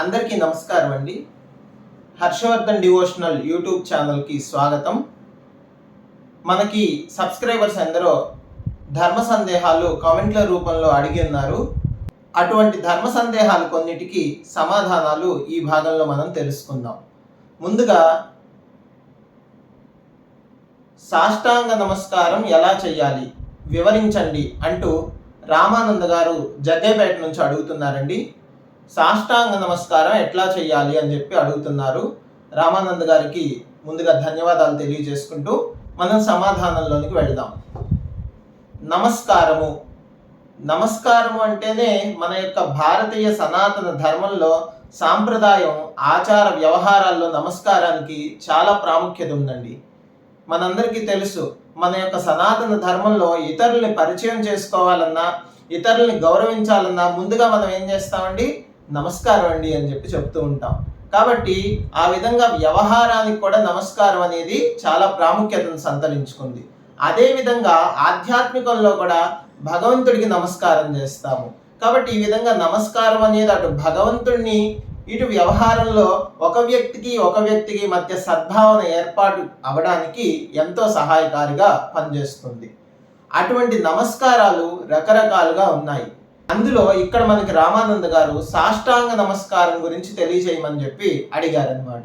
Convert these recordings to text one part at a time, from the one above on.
అందరికీ నమస్కారం అండి. హర్షవర్ధన్ డివోషనల్ యూట్యూబ్ ఛానల్కి స్వాగతం. మనకి సబ్స్క్రైబర్స్ ఎందరో ధర్మ సందేహాలు కామెంట్ల రూపంలో అడిగి ఉన్నారు. అటువంటి ధర్మ సందేహాలు కొన్నిటికి సమాధానాలు ఈ భాగంలో మనం తెలుసుకుందాం. ముందుగా సాష్టాంగ నమస్కారం ఎలా చేయాలి? వివరించండి అంటూ రామానంద గారు జగ్గేపేట నుంచి అడుగుతున్నారండి. సాష్టాంగ నమస్కారం ఎట్లా చేయాలి అని చెప్పి అడుగుతున్నారు. రామానంద్ గారికి ముందుగా ధన్యవాదాలు తెలియజేసుకుంటూ మనం సమాధానంలోనికి వెళదాం. నమస్కారము. నమస్కారము అంటేనే మన యొక్క భారతీయ సనాతన ధర్మంలో సాంప్రదాయం ఆచార వ్యవహారాల్లో నమస్కారానికి చాలా ప్రాముఖ్యత ఉందండి. మనందరికీ తెలుసు మన యొక్క సనాతన ధర్మంలో ఇతరుల్ని పరిచయం చేసుకోవాలన్నా ఇతరుల్ని గౌరవించాలన్నా ముందుగా మనం ఏం చేస్తామండి? నమస్కారం అండి అని చెప్పి చెప్తూ ఉంటాం. కాబట్టి ఆ విధంగా వ్యవహారానికి కూడా నమస్కారం అనేది చాలా ప్రాముఖ్యతను సంతరించుకుంది. అదేవిధంగా ఆధ్యాత్మికంలో కూడా భగవంతుడికి నమస్కారం చేస్తాము. కాబట్టి ఈ విధంగా నమస్కారం అనేది అటు భగవంతుడిని ఇటు వ్యవహారంలో ఒక వ్యక్తికి ఒక వ్యక్తికి మధ్య సద్భావన ఏర్పాటు అవడానికి ఎంతో సహాయకారిగా పనిచేస్తుంది. అటువంటి నమస్కారాలు రకరకాలుగా ఉన్నాయి. అందులో ఇక్కడ మనకి రామానంద గారు సాష్టాంగ నమస్కారం గురించి తెలియజేయమని చెప్పి అడిగారనమాట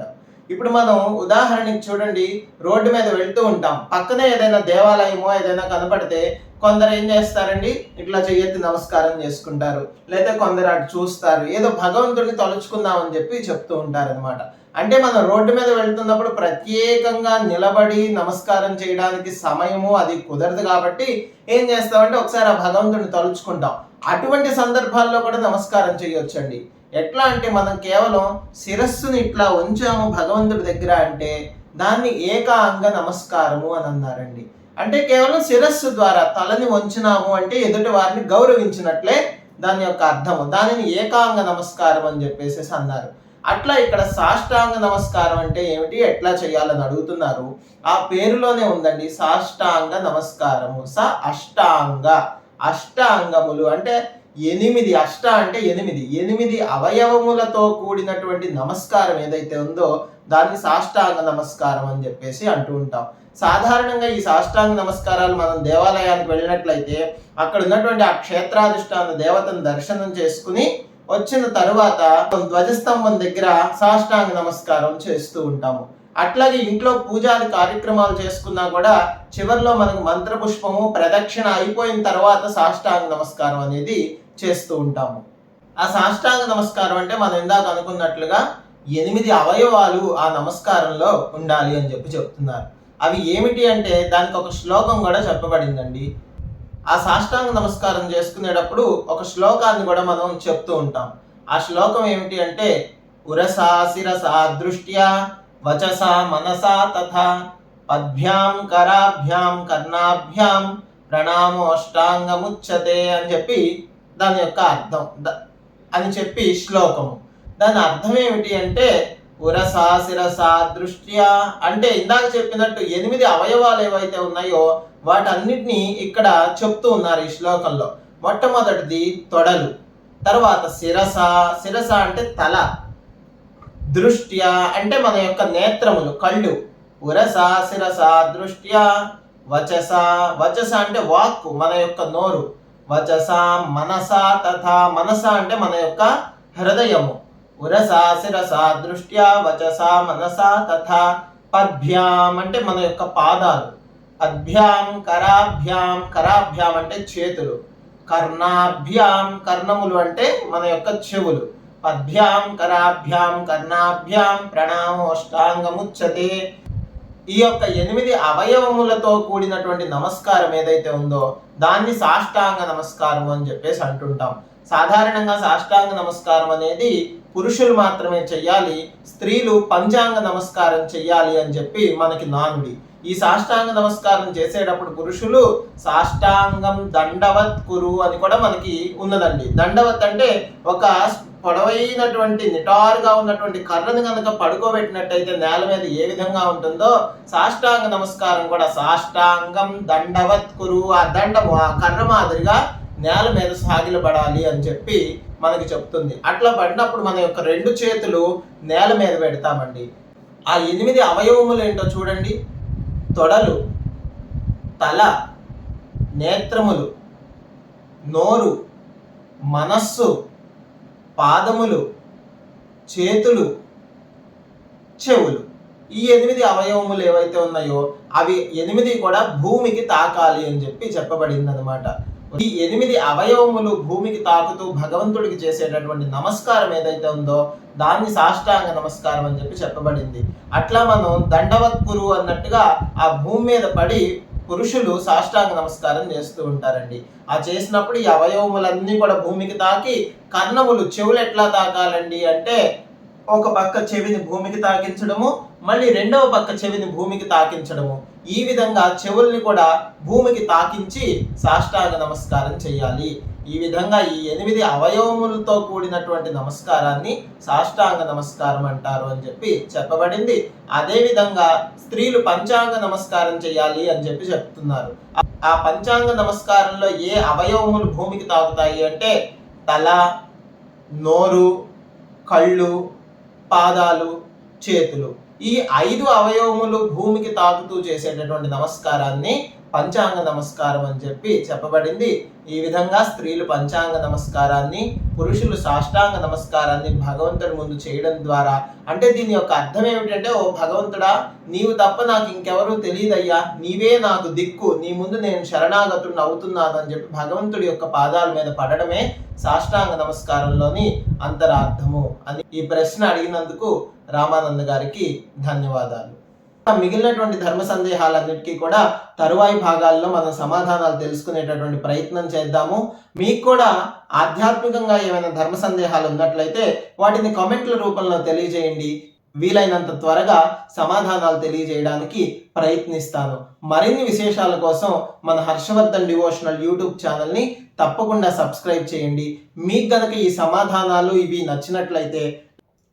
ఇప్పుడు మనం ఉదాహరణకి చూడండి రోడ్డు మీద వెళ్తూ ఉంటాం. పక్కనే ఏదైనా దేవాలయమో ఏదైనా కనపడితే కొందరు ఏం చేస్తారండి? ఇట్లా చెయ్యెత్తి నమస్కారం చేసుకుంటారు. లేదా కొందరు అటు చూస్తారు. ఏదో భగవంతుడిని తలుచుకుందామని చెప్పి చెప్తూ ఉంటారనమాట అంటే మనం రోడ్డు మీద వెళ్తున్నప్పుడు ప్రత్యేకంగా నిలబడి నమస్కారం చేయడానికి సమయము అది కుదరదు కాబట్టి ఏం చేస్తామంటే ఒకసారి ఆ భగవంతుడిని తలుచుకుంటాం. అటువంటి సందర్భాల్లో కూడా నమస్కారం చేయొచ్చండి. ఎట్లా అంటే మనం కేవలం శిరస్సుని ఇట్లా ఉంచాము భగవంతుడి దగ్గర అంటే దాన్ని ఏకాంగ నమస్కారము అని అన్నారండి. అంటే కేవలం శిరస్సు ద్వారా తలని వంచినాము అంటే ఎదుటి వారిని గౌరవించినట్లే దాని యొక్క అర్థము. దానిని ఏకాంగ నమస్కారం అని చెప్పేసి అన్నారు. అట్లా ఇక్కడ సాష్టాంగ నమస్కారం అంటే ఏమిటి? ఎట్లా చేయాలని అడుగుతున్నారు? ఆ పేరులోనే ఉందండి సాష్టాంగ నమస్కారము. స అష్టాంగ. అష్టాంగములు అంటే ఎనిమిది అష్ట అంటే ఎనిమిది. ఎనిమిది అవయవములతో కూడినటువంటి నమస్కారం ఏదైతే ఉందో దాన్ని సాష్టాంగ నమస్కారం అని చెప్పేసి అంటూ ఉంటాం. సాధారణంగా ఈ సాష్టాంగ నమస్కారాలు మనం దేవాలయానికి వెళ్ళినట్లయితే అక్కడ ఉన్నటువంటి ఆ క్షేత్రాధిష్టాన దేవతను దర్శనం చేసుకుని వచ్చిన తరువాత ధ్వజస్తంభం దగ్గర సాష్టాంగ నమస్కారం చేస్తూ ఉంటాము. అట్లాగే ఇంట్లో పూజాది కార్యక్రమాలు చేసుకున్నా కూడా చివరిలో మనకు మంత్రపుష్పము ప్రదక్షిణ అయిపోయిన తర్వాత సాష్టాంగ నమస్కారం అనేది చేస్తూ ఉంటాము. ఆ సాష్టాంగ నమస్కారం అంటే మనం ఇందాక అనుకున్నట్లుగా ఎనిమిది అవయవాలు ఆ నమస్కారంలో ఉండాలి అని చెప్పి చెప్తున్నారు. అవి ఏమిటి అంటే దానికి ఒక శ్లోకం కూడా చెప్పబడిందండి. ఆ సాష్టాంగ నమస్కారం చేసుకునేటప్పుడు ఒక శ్లోకాన్ని కూడా మనం చెప్తూ ఉంటాం. ఆ శ్లోకం ఏమిటి అంటే ఉరసా శిరసా దృష్ట్యా వచసా మనసా తథా పద్భ్యాం కరాభ్యాం కర్ణాభ్యాం ప్రణామోష్టాంగముచ్చతే అని చెప్పి దాని యొక్క అర్థం. ద- అని చెప్పి శ్లోకము. దాని అర్థం ఏమిటి అంటే ఉరసా శిరసా దృష్ట్యా అంటే ఇందాక చెప్పినట్టు ఎనిమిది అవయవాలు ఏవైతే ఉన్నాయో వాటన్నిటినీ ఇక్కడ చెప్తూ ఉన్నారు ఈ శ్లోకంలో. మొట్టమొదటిది తొడలు తర్వాత శిరస. శిరస అంటే తల. దృష్ట్యా అంటే మన యొక్క నేత్రములు కళ్ళు. ఉరస శిరస దృష్ట్యా వచస. వచస అంటే వాక్కు మన యొక్క నోరు. వచస మనస తథా మనస అంటే మన యొక్క హృదయము. ఉరస శిరస దృష్ట్యా వచస మనస తథా పద్భ్యాం అంటే మన యొక్క పాదాలు. పద్భ్యాం కరాభ్యాం. కరాభ్యాం అంటే చేతులు. కర్ణాభ్యాం కర్ణములు అంటే మన యొక్క చెవులు. పద్భ్యాం కరాభ్యాం కర్ణాభ్యాం ప్రణామోష్టాంగముచ్చతే ఈ యొక్క ఎనిమిది అవయవములతో కూడినటువంటి నమస్కారం ఏదైతే ఉందో దాన్ని సాష్టాంగ నమస్కారం అని చెప్పేసి అంటుంటాం. సాధారణంగా సాష్టాంగ నమస్కారం అనేది పురుషులు మాత్రమే చెయ్యాలి స్త్రీలు పంచాంగ నమస్కారం చెయ్యాలి అని చెప్పి మనకి నానుడి. ఈ సాష్టాంగ నమస్కారం చేసేటప్పుడు పురుషులు సాష్టాంగం దండవత్ కురు అని కూడా మనకి ఉన్నదండి. దండవత్ అంటే ఒక పొడవైనటువంటి నిటారుగా ఉన్నటువంటి కర్రను కనుక పడుకోబెట్టినట్టయితే నేల మీద ఏ విధంగా ఉంటుందో సాష్టాంగ నమస్కారం కూడా సాష్టాంగం దండవత్ కురు ఆ దండము ఆ కర్ర మాదిరిగా నేల మీద సాగిలపడాలి అని చెప్పి మనకి చెప్తుంది. అట్లా పడినప్పుడు మన యొక్క రెండు చేతులు నేల మీద పెడతామండి. ఆ ఎనిమిది అవయవములు ఏంటో చూడండి. తొడలు తల నేత్రములు నోరు మనస్సు పాదములు చేతులు చెవులు. ఈ ఎనిమిది అవయవములు ఏవైతే ఉన్నాయో అవి ఎనిమిది కూడా భూమికి తాకాలి అని చెప్పి చెప్పబడింది అనమాట ఈ ఎనిమిది అవయవములు భూమికి తాకుతూ భగవంతుడికి చేసేటటువంటి నమస్కారం ఏదైతే ఉందో దాన్ని సాష్టాంగ నమస్కారం అని చెప్పి చెప్పబడింది. అట్లా మనం దండవత్కురు అన్నట్టుగా ఆ భూమి మీద పడి పురుషులు సాష్టాంగ నమస్కారం చేస్తూ ఉంటారండి. ఆ చేసినప్పుడు ఈ అవయవములన్నీ కూడా భూమికి తాకి కర్ణములు చెవులు ఎట్లా తాకాలండి అంటే ఒక పక్క చెవిని భూమికి తాకించడము మళ్ళీ రెండవ పక్క చెవిని భూమికి తాకించడము. ఈ విధంగా చెవుల్ని కూడా భూమికి తాకించి సాష్టాంగ నమస్కారం చేయాలి. ఈ విధంగా ఈ ఎనిమిది అవయవములతో కూడినటువంటి నమస్కారాన్ని సాష్టాంగ నమస్కారం అంటారు అని చెప్పి చెప్పబడింది. అదేవిధంగా స్త్రీలు పంచాంగ నమస్కారం చేయాలి అని చెప్పి చెప్తున్నారు. ఆ- పంచాంగ నమస్కారంలో ఏ అవయవములు భూమికి తాకుతాయి అంటే తల నోరు కళ్ళు పాదాలు చేతులు. ఈ ఐదు అవయవములు భూమికి తాకుతూ చేసేటటువంటి నమస్కారాన్ని పంచాంగ నమస్కారం అని చెప్పి చెప్పబడింది. ఈ విధంగా స్త్రీలు పంచాంగ నమస్కారాన్ని పురుషులు సాష్టాంగ నమస్కారాన్ని భగవంతుడి ముందు చేయడం ద్వారా అంటే దీని యొక్క అర్థం ఏమిటంటే ఓ భగవంతుడా నీవు తప్ప నాకు ఇంకెవరూ తెలియదయ్యా. నీవే నాకు దిక్కు. నీ ముందు నేను శరణాగతుడిని అవుతున్నాను అని చెప్పి భగవంతుడి యొక్క పాదాల మీద పడడమే సాష్టాంగ నమస్కారంలోని అంతరార్థము అని ఈ ప్రశ్న అడిగినందుకు రామానంద గారికి ధన్యవాదాలు. మిగిలినటువంటి ధర్మ సందేహాలన్నిటికీ కూడా తరువాయి భాగాల్లో మనం సమాధానాలు తెలుసుకునేటటువంటి ప్రయత్నం చేద్దాము. మీకు కూడా ఆధ్యాత్మికంగా ఏమైనా ధర్మ సందేహాలు ఉన్నట్లయితే వాటిని కామెంట్ల రూపంలో తెలియజేయండి. వీలైనంత త్వరగా సమాధానాలు తెలియజేయడానికి ప్రయత్నిస్తాను. మరిన్ని విశేషాల కోసం మన హర్షవర్ధన్ డివోషనల్ యూట్యూబ్ ఛానల్ని తప్పకుండా సబ్స్క్రైబ్ చేయండి. మీకు గనక ఈ సమాధానాలు ఇవి నచ్చినట్లయితే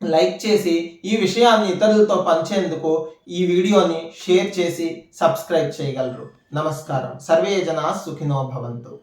లైక్ చేసి ఈ విషయాన్ని ఇతరులతో పంచేందుకు ఈ వీడియోని షేర్ చేసి సబ్స్క్రైబ్ చేయగలరు. నమస్కారం. సర్వే జనా సుఖినో భవంతు.